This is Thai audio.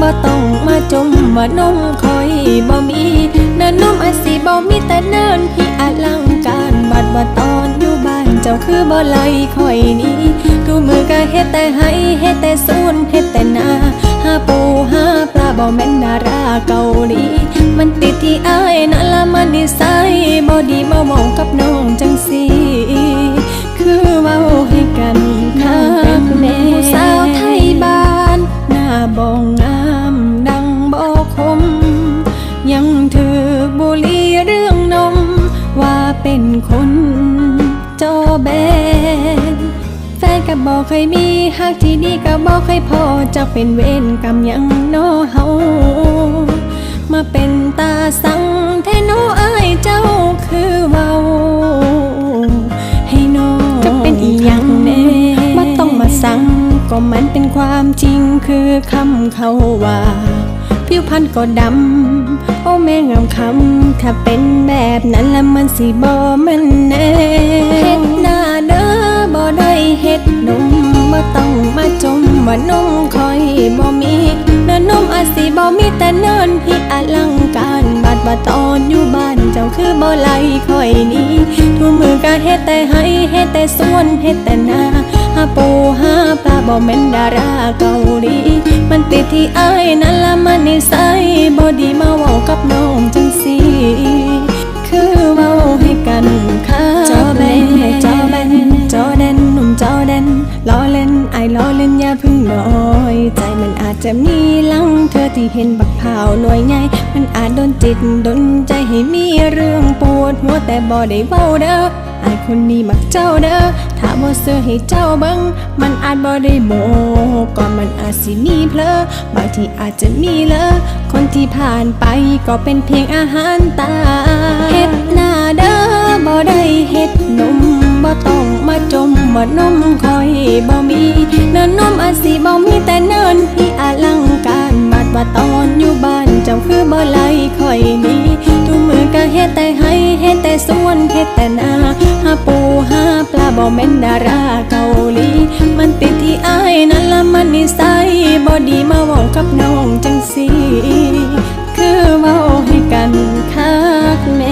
บ่ต้องมาจมว่าน้องคอยบ่มีนะน้อง สิบ่มีแต่เนินพี่อลังการบัดว่าตอนอยู่บ้านเจ้าคือบ่ไล่คอยนี้ทุมือก็เฮ็ดแต่ให้เฮ็ดแต่สูนเฮ็ดแต่นาหาปูหาปลาบ่แม่นดาราเกาหลีมันติดที่อายนั่นละมันนิสัยบ่ดีบ่เว้ากับน้องจังสี คนจอแบนแฟนก็บอกเคยมีหักที่ดีก็บอกเคยพอจะเป็นเวรกรรมยังน้อเฮามาเป็นตาสังแทนน้ออายเจ้าคือเว้าให้น้องจะเป็นอีหยังแน่มาต้องมาสั่งก็มันเป็นความจริงคือคำเขาว่าผิวพรรณก็ดำ โอ้แม่งามคำถ้าเป็นแบบนั้นล้วมันสิบ่มันแน่เฮ็ดหน้าเด้อบ่ได้เฮ็ดนมบ่ต้องมาจมว่านมคอยบ่มีเนินนมอาสิบ่มีแต่เนินที่อลังการบัดว่ตอนอยู่บ้านเจ้าคือบ่ไหลคอยหนี้ทุกมือก็เฮ็ดแต่ให้เฮ็ดแต่สวนเฮ็ดแต่นาหาปูหาปลาบ่แม่นดาราเกาหลี มันติดที่อายนั่นละมันนิสัยบ่ดีมาเว้ากับน้องจังสิคือเว้าให้กันค่ะจอแบนจอแบนจอแดนหนุ่มจอแดนล้อเล่นไอายล้อเล่นอย่าพึ่งน้อยใจมันอาจจะมีหลังเธอที่เห็นบักพร้าวหน่วยใหญ่มันอาจโดนจิตโดนใจให้มีเรื่องปวดหัวแต่บ่ได้เว้าเด้อไอายคนนี้มักเจ้าเด้อ ถ้าบ่เสื้อให้เจ้าเบิ่งมันอาจบ่ได้โมก่อนมันอาจสิมีเพลอบางทีอาจจะมีเลอคนที่ผ่านไปก็เป็นเพียงอาหารตาเฮ็ดหน้าเด้อบ่ได้เฮ็ดนมบ่ต้องมาจมว่านมคอยบ่มีเนินนมอาจสิบ่มีแต่เนินที่อลังการบัดว่าตอนอยู่บ้านเจ้าคือบ่ไล่คอยหนี้ทุกมือก็เฮ็ดแต่ให้เฮ็ดแต่สวนเฮ็ดแต่นา บ่แม่นดาราเกาหลี มันติดที่อายนั่นละมันนิสัยบ่ดีมาเว้ากับน้องจังสีคือเว้าให้กันคักแม่